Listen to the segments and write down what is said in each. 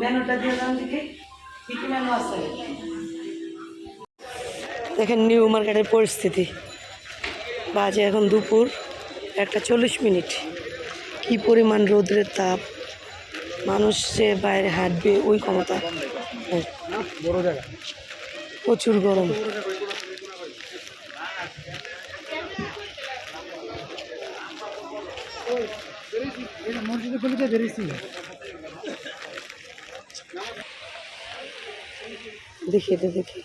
মেনুটা দিয়ে দাম দেখি। কি কি মেনু আছে? দেখেন নিউ মার্কেটের পরিস্থিতি। বাজে এখন দুপুর একটা চল্লিশ মিনিট। কি পরিমাণ রৌদ্রের তাপ। মানুষ যে বাইরে হাঁটবে ওই ক্ষমতা। প্রচুর গরম। দেখি দেখি।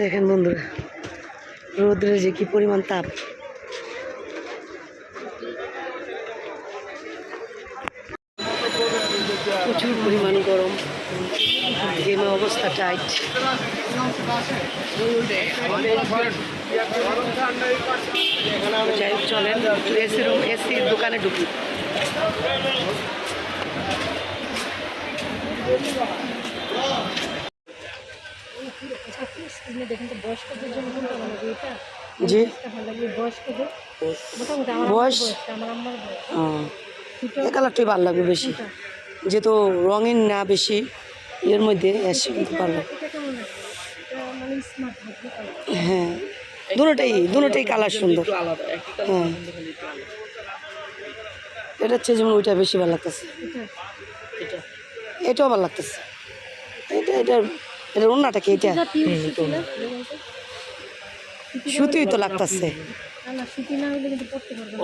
দেখেন বন্ধুরা রোদ্রের যে কি পরিমাণ তাপ। প্রচুর পরিমাণ গরম। গেমে অবস্থা টাইট যাই হোক, চলেন এসি রুম এসির দোকানে ঢুকি। জন্য জি। বয়স? কালারটাই লাগবে বেশি। যেহেতু রঙিন না বেশি। এর মধ্যে এসে কিন্তু কালার হ্যাঁ দুটোটাই দুটোটাই কালার সুন্দর। হ্যাঁ। এটা হচ্ছে যেমন ওইটা বেশি ভালো লাগতেছে। এটাও ভালো লাগতেছে। এটা এটা এটা অন্যটা কি এটা? সুতি। সুতিই তো লাগতেছে। সুতি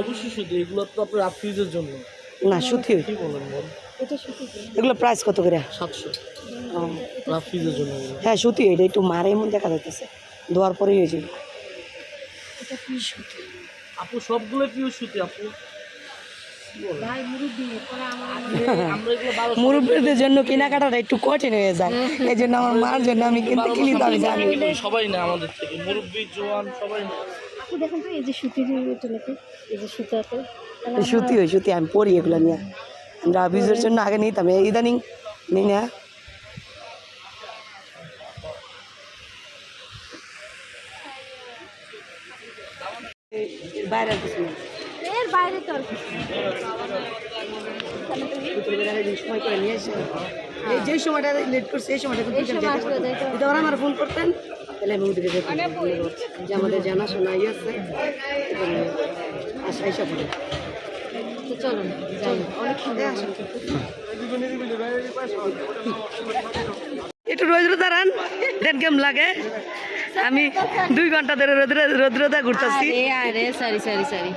অবশ্যই শুধু এগুলো তো আপনার আফ্রিজের জন্য। না সুতি কি বলেন সুতি। এগুলো প্রাইস কত করে? সাতশো। হ্যাঁ সুতি এটা একটু মারে এমন দেখা ধোয়ার পরেই হয়ে সুতি? আপু সবগুলো পিওর সুতি আপু। ভাই মুরব্বি পরে আমার আমরা এগুলো বারো মুরব্বীদের জন্য কেনাকাটাটা একটু কঠিন হয়ে যায়। এই জন্য আমার মার জন্য আমি কিনতে কিনি তো আমি জানি। সবাই না আমাদের থেকে। মুরব্বী জোয়ান সবাই না। আপু দেখেন তো এই যে সুতির এই যে সুতাতে এই সুতি ওই সুতি আমি পরি এগুলো নিয়ে। আমরা অফিসের জন্য আগে নিতাম। এই ইদানিং নিই না। বাইরে এর বাইরে তো আর কিছু ভিতরে বের সময় করে নিয়ে এসে এই যে সময়টা লেট করছে এই সময়টা। যদি আমার ফোন করতেন তাহলে আমি ওদেরকে যেতাম। যে আমাদের জানাশোনা ইয়ে আছে এসব হবে তো চলো যাই অনেক একটু দাঁড়ান দেন কেমন লাগে? আমি দুই ঘণ্টা ধরে রোদ্রে রোদ্রদা ঘুরতেছি। আরে সরি সরি সরি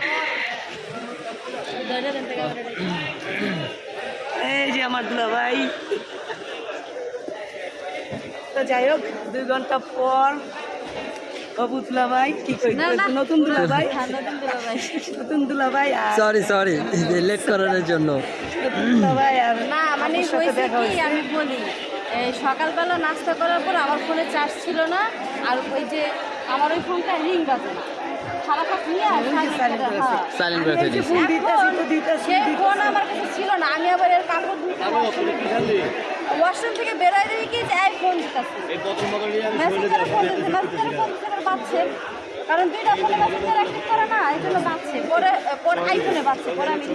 এই যে আমার দুলা ভাই। তো যাই হোক দুই ঘণ্টা পর ভাই কি কই। নতুন দুলা ভাই ভাই নতুন দুলা ভাই সরি সরি লেট করানোর জন্য। ভাই আর না মানে আপুর হয়েছে কি আমি বলি সকালবেলা নাস্তা করার পর আমার ফোনে চার্জ ছিল না আর ওই যে আমার ওই ফোনটা রিং বাজে না। হ্যাঁ। সেই ফোন আমার কাছে ছিল না আমি আবার এর কাপড় ওয়াশরুম থেকে বেরোয় দেখি কি যে এই ফোন দিতেছে বাজছে। কারণ দুইটা ফোনে মেসেঞ্জার অ্যাক্টিভ করে না এই জন্য বাজছে। পরে পরে আইফোনে বাজছে পরে আমি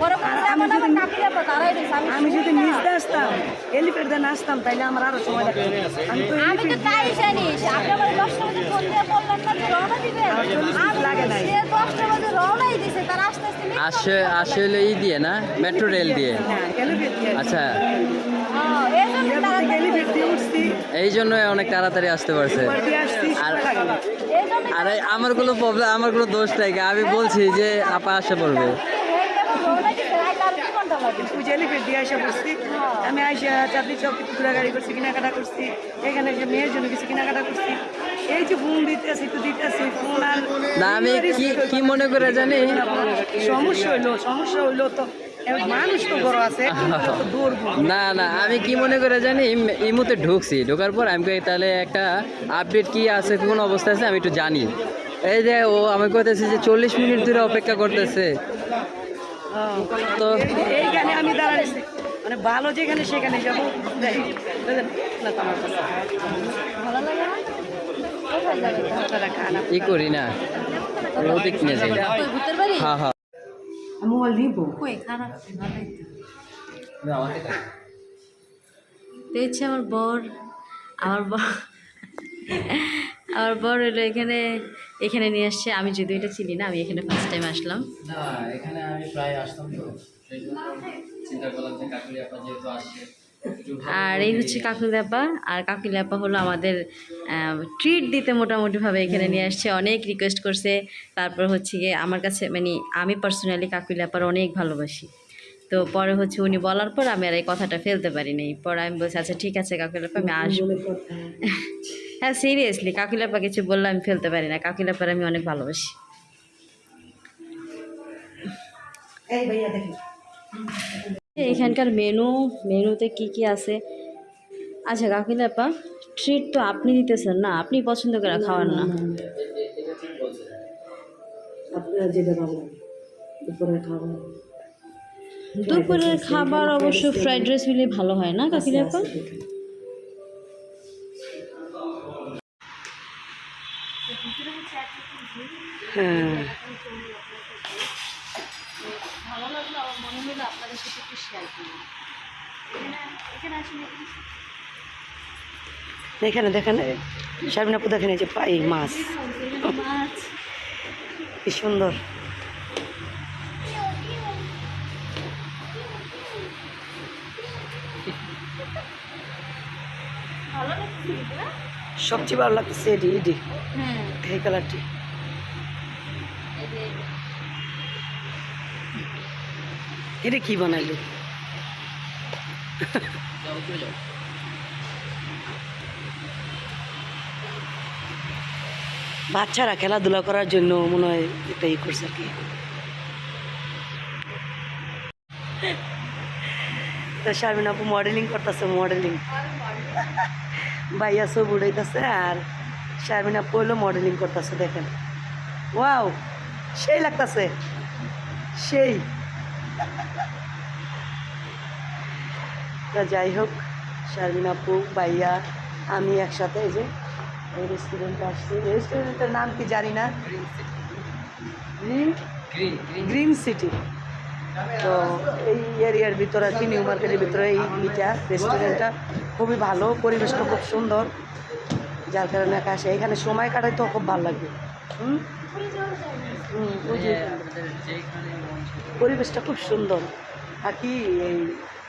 পরে কোনো আমার কাকিরা তো দাঁড়াই রয়েছে আমি আমি যদি আসতাম দেন আসতাম তাইলে আমার আরও সময় লাগতো। আমি তো আমি তো তাই জানি আপনি আমার দশটা বাজে ফোন দিয়ে বললেন না যে রওনা দিবেন। আমি লাগে নাই। সে দশটা বাজে রওনাই দিছে তার আস্তে আস্তে আসে আসলে ই দিয়ে না? মেট্রো রেল দিয়ে? হ্যাঁ দিয়ে। আচ্ছা। এই জন্য অনেক তাড়াতাড়ি আসতে পারছে। আর- আরে আমার কোনো প্রবলেম আমার কোনো দোষ নাই আমি বলছি যে আপা আসে পড়বে দিয়ে আসা আমি আইসা চাঁদনি চক একটু ঘোরাঘুরি করছি কেনাকাটা করছি এখানে যে মেয়ের জন্য কিছু কেনাকাটা করছি এই যে ফোন দিতেছি একটু দিতেছি ফোন আর না আমি কি কি মনে করে জানি? সমস্যা হইল সমস্যা হইল তো। না না আমি কি মনে করে জানি ইম- ইমুতে ঢুকছি ঢোকার পর আমি তাহলে একটা আপডেট কি আছে কোন অবস্থা আছে আমি একটু জানি। এই যে ও আমি কইতেছি যে চল্লিশ মিনিট ধরে অপেক্ষা করতেছে। তো এইখানে আমি দাঁড়াইছি মানে ভালো যেখানে সেখানে যাব। ই করি না যাই। হ্যাঁ হ্যাঁ হচ্ছে আমার বর আমার বর আমার বর হলো এখানে এখানে নিয়ে আসছে। আমি যদিও এটা চিনি না আমি এখানে ফার্স্ট টাইম আসলাম। না এখানে আমি প্রায় আসতাম তো। চিন্তা করলাম যে কাকুলি আপা যেহেতু আসছে। আর এই হচ্ছে কাকুলি আপা আর কাকুলি আপা হলো আমাদের ট্রিট দিতে মোটামুটিভাবে এখানে নিয়ে আসছে। অনেক রিকোয়েস্ট করছে। তারপর হচ্ছে গিয়ে আমার কাছে মানে আমি পার্সোনালি কাকুলি আপার অনেক ভালোবাসি। তো পরে হচ্ছে উনি বলার পর আমি আর এই কথাটা ফেলতে পারি পারিনি। পরে আমি বলছি আচ্ছা ঠিক আছে কাকুলি আপা আমি আসব। হ্যাঁ সিরিয়াসলি কাকুলি আপা কিছু বললে আমি ফেলতে পারি না। কাকুলি আপার আমি অনেক ভালোবাসি। এই ভাইয়া দেখি এখানকার মেনু মেনুতে কি কি আছে? আচ্ছা কাকিলা আপা ট্রিট তো আপনি দিতেছেন না আপনি পছন্দ করে খাওয়ার না দুপুরের খাবার। অবশ্য ফ্রাইড রাইস হলে ভালো হয় না কাকিলা আপা? হ্যাঁ। এখানে আসলে এখানে দেখেন দেখেন এই যে পাই মাছ। কি সুন্দর। ভালো লাগছে না সবচেয়ে ভালো লাগতেছে ইডি হ্যাঁ এই কালারটি। এটা কি বানাইলো? বাচ্চারা খেলাধুলা করার জন্য মনে হয় একটা ই করছে আর কি। শারমিন আপু মডেলিং করতেছে মডেলিং ভাইয়া সব উড়াইতেছে আর শারমিন আপু হলো মডেলিং করতেছে দেখেন। ওয়াও সেই লাগতেছে। সেই। তা যাই হোক শারমিন আপু ভাইয়া আমি একসাথে এই যে এই রেস্টুরেন্টে আসছি। রেস্টুরেন্টের নাম কি জানি না? Green green green green city তো এই এরিয়ার ভিতরে আর কি, নিউ মার্কেটের ভিতরে এই ইটা, রেস্টুরেন্টটা খুবই ভালো, পরিবেশটা খুব সুন্দর। যার কারণে আসে এখানে সময় কাটাই তো খুব ভালো লাগবে হুম। পরিবেশটা খুব সুন্দর। আর কি, এই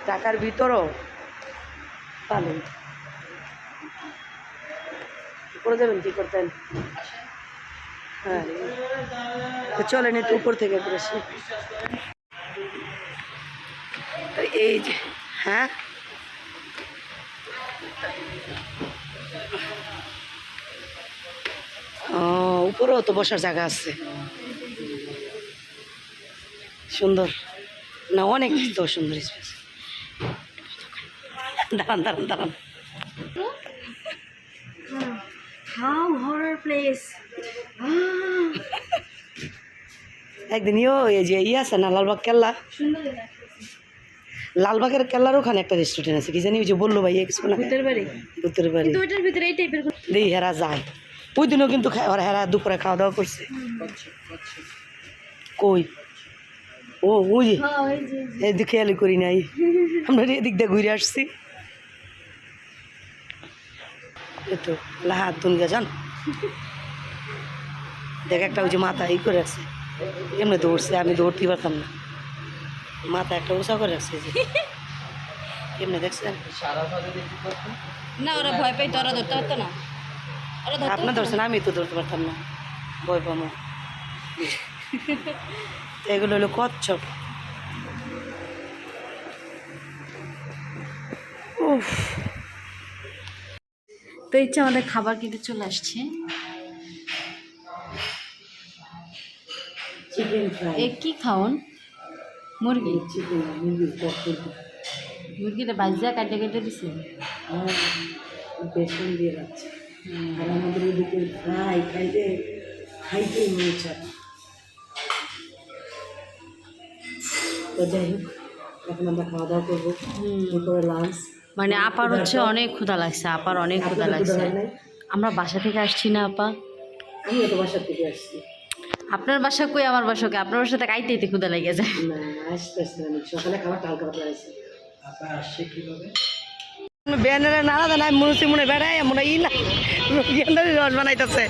ঢাকার ভিতরও ভালো করে যাবেন, কি করতেন? হ্যাঁ। চলেন, একটু উপর থেকে। তো এই যে হ্যাঁ? ও উপরেও তো বসার জায়গা আছে। সুন্দর। না অনেক তো সুন্দর স্পেস দাঁড়ান দাঁড়ান দাঁড়ান। হাউ হরর প্লেস একদিন এই যে ইয়ে আছে না লালবাগ কেল্লা? সুন্দর লালবাগের কেল্লার ওখানে একটা রেস্টুরেন্ট আছে কি জানি ওই যে বলল ভাই কিছু না। ভূতের বাড়ি? কিন্তু ওইটার ভিতরে এই টাইপের দেই হেরা যায়। ওই দিনও কিন্তু হেরা দুপুরে খাওয়া দাওয়া করছে। কই? ও ওই যে। হ্যাঁ এদিক খেয়ালি করি নাই। আমরা এদিক দিয়ে ঘুরে আসছি। এই তো লাহাত দুনগা দেখ একটা ওই যে মাথা ই করে রাখছে। এমনি দৌড়ছে আমি দৌড়তে পারতাম না। মাথা একটা উঁচা করে রাখছে যে। এমনি দেখছেন? না ওরা ভয় পাইতো ওরা ধরতে পারতো না। ওরা আপনার ধরছেন আমি তো ধরতে পারতাম না। ভয় পামো এগুলো হলো কচ্ছপ। উফ। তো ইচ্ছা আমাদের খাবার কিন্তু চলে আসছে। চিকেন ফ্রাই এ কি খাওন? মুরগি? পকোড়ি মুরগিটা বাজিয়া কাটে কেটে দিছে? বেসন দিয়ে রাখছে। আর আমাদের এদিকে ফ্রাই খাইতে খাইতে মনে চায় তো যাই হোক এখন আমরা খাওয়া দাওয়া করব। লাঞ্চ মানে আপার হচ্ছে অনেক ক্ষুধা লাগছে আপার অনেক ক্ষুধা লাগছে। আমরা বাসা থেকে আসছি না আপা। আমি তো বাসার থেকে আসছি। আপনার বাসা কই আমার বাসা কই? আপনার বাসা থেকে আইতে আইতে ক্ষুধা লেগে যায়। আসতে আসতে সকালে খাবারটা হালকা পাতলা আছে ব্যানারে নাড়া দানা মনে মনে বেড়ায় মনে ই না। গেন্দারি রস বানাইতেছে।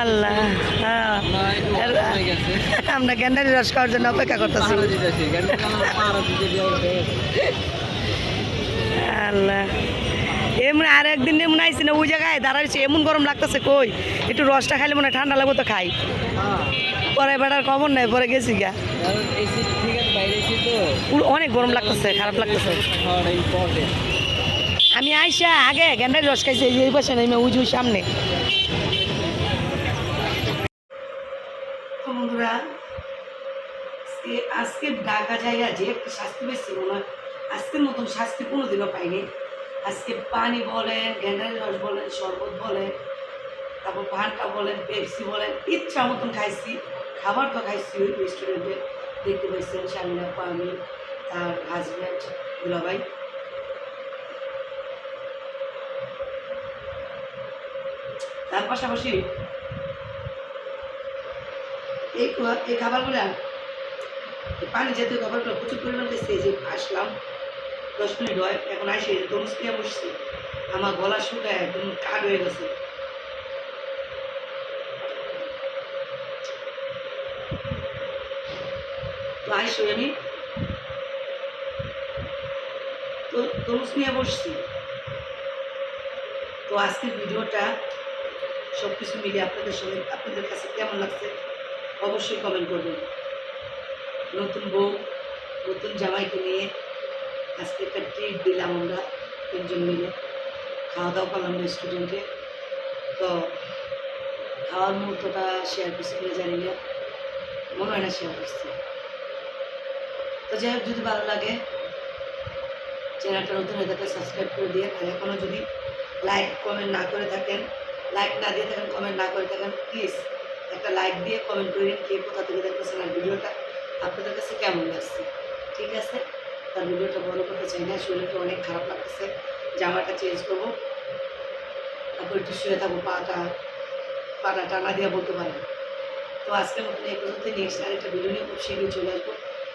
আল্লাহ হ্যাঁ। আমরা গেন্দারি রস খাওয়ার জন্য অপেক্ষা করতেছি। আল্লাহ। এমন আর একদিন এমন আইসি না ওই জায়গায় দাঁড়াইছে এমন গরম লাগতেছে কই? একটু রসটা খাইলে মনে হয় ঠান্ডা লাগবে তো খাই। পরে বেড়ার খবর নাই, পরে গেছি গা। অনেক গরম লাগতেছে, খারাপ লাগতেছে। আমি আইসা আগে গেন্ডার রস খাইছি, এই পাশে নেই উজু সামনে। আজকে ঢাকা জায়গা যে একটা শাস্তি পেয়েছি মনে আজকের মতন শাস্তি কোনোদিনও পাইনি। আজকে পানি বলেন গেন্ডারি রস বলেন, শরবত বলেন, তারপর পানটা বলেন, পেপসি বলেন, ইচ্ছা মতন খাইছি। খাবার তো খাইছি রেস্টুরেন্টে দেখতে পাইছেন শামিনা আমি তার হাজব্যান্ড দুলাভাই। তার পাশাপাশি এই এই খাবারগুলো পানি জাতীয় খাবারগুলো প্রচুর পরিমাণ খাইছি যে আসলাম, দশ মিনিট হয়, এখন আসে তরমুজ বসছি। আমার গলা শুকায় একদম কাঠ হয়ে গেছে। তো আইসো আমি তো তরমুজ নিয়ে বসছি। তো আজকের ভিডিওটা সব কিছু মিলে আপনাদের সঙ্গে আপনাদের কাছে কেমন লাগছে অবশ্যই কমেন্ট করবেন। নতুন বউ, নতুন জামাইকে নিয়ে আজকে একটা ট্রিট দিলাম আমরা তিনজন মিলে। খাওয়া দাওয়া করলাম রেস্টুরেন্টে তো খাওয়ার মুহূর্তটা শেয়ার করছি কিনা জানি না। মনে হয় না শেয়ার করছি। তো যাই হোক, যদি ভালো লাগে চ্যানেলটা নতুন হয়ে থাকে সাবস্ক্রাইব করে দিয়ে, আর এখনও যদি লাইক কমেন্ট না করে থাকেন লাইক না দিয়ে থাকেন কমেন্ট না করে থাকেন প্লিজ একটা লাইক দিয়ে কমেন্ট করে দিন কে কোথা থেকে দেখতেছেন আর ভিডিওটা, আপনাদের কাছে কেমন লাগছে? ঠিক আছে? তার ভিডিওটা বড় করতে চাই না, শরীরটা অনেক খারাপ লাগতেছে, জামাটা চেঞ্জ করব, তারপর একটু শুয়ে থাকব, পাটা পাটা টানা দিয়ে বলতে পারেন। তো আজকের মতন এই পর্যন্ত নেক্সট আরেকটা ভিডিও নিয়ে খুব শীঘ্রই চলে আসব।